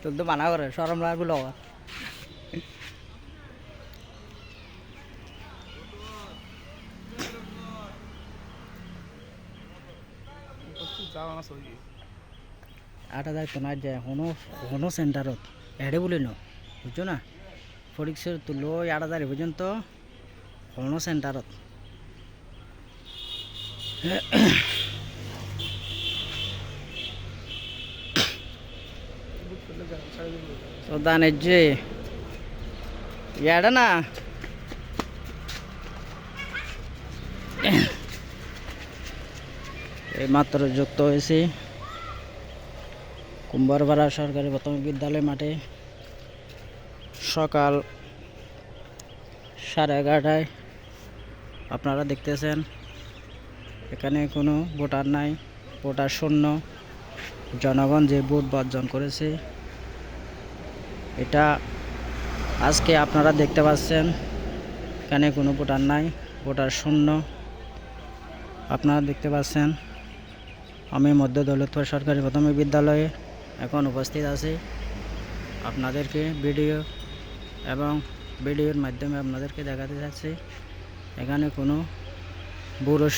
তোর তো মানা করে, সরম লাগবে লগা আট হাজার তো না যায় কোনো কোনো সেন্টারত এডে বলি ন বুঝছ না? পরীক্ষার তুলো আট হাজার পর্যন্ত কোনো সেন্টারত তো দানের যে ইয়াটা না এই মাত্র যুক্ত হয়েছি। কুম্ভরপাড়া সরকারি প্রাথমিক বিদ্যালয় মাঠে। সকাল সাড়ে এগারোটায়। আপনারা দেখতেছেন, এখানে কোনো ভোটার নাই। ভোটার শূন্য। জনগণ যে ভোট বর্জন করেছে এটা আজকে আপনারা দেখতে পাচ্ছেন, এখানে কোনো ভোটার নাই, ভোটার শূন্য। আপনারা দেখতে পাচ্ছেন, আমি মধ্য দৌলতপুর সরকারি প্রাথমিক বিদ্যালয়ে এখন উপস্থিত আছি। আপনাদেরকে ভিডিও এবং ভিডিওর মাধ্যমে আপনাদেরকে দেখাতে যাচ্ছি এখানে কোনো পুরুষ,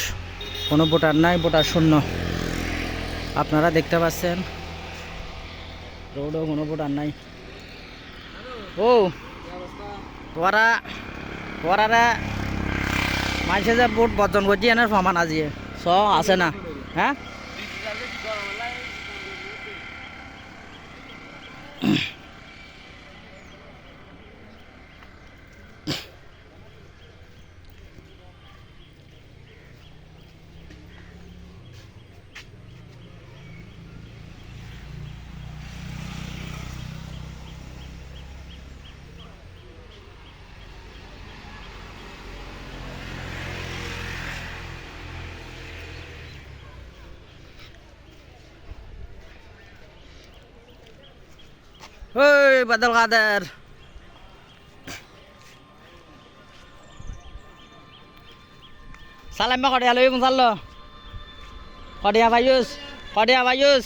কোনো ভোটার নাই, ভোটার শূন্য। আপনারা দেখতে পাচ্ছেন, রোডও কোনো ভোটার নাই। ও, তোরা, তোরারা মাঝে যে বহুত বর্জন করছি এনার ফমান আজিয়ে স আছে না। হ্যাঁ ওই বাদল কাদের? সালাম কডিয়া লই মুসাল্ল কডিয়া ভাইউস কডিয়া ভাইউস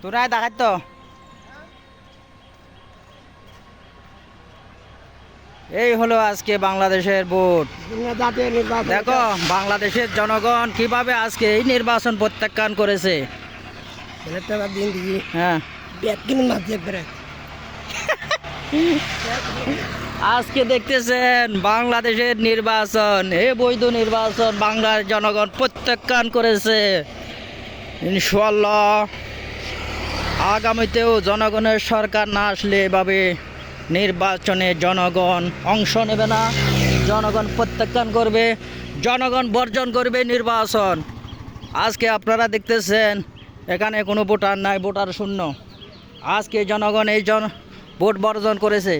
তোরা দেখাত তো এই হলো আজকে বাংলাদেশের ভোট। দেখো বাংলাদেশের জনগণ কীভাবে আজকে এই নির্বাচন প্রত্যাখ্যান করেছে। হ্যাঁ। আজকে দেখতেছেন বাংলাদেশের নির্বাচন, এ বৈধ নির্বাচন বাংলার জনগণ প্রত্যাখ্যান করেছে। ইনশাল্লাহ আগামীতেও জনগণের সরকার না আসলে এভাবে নির্বাচনে জনগণ অংশ নেবে না। জনগণ প্রত্যাখ্যান করবে, জনগণ বর্জন করবে নির্বাচন। আজকে আপনারা দেখতেছেন, এখানে কোনো ভোটার নাই, ভোটার শূন্য। আজকে জনগণ এই জন ভোট বর্জন করেছে।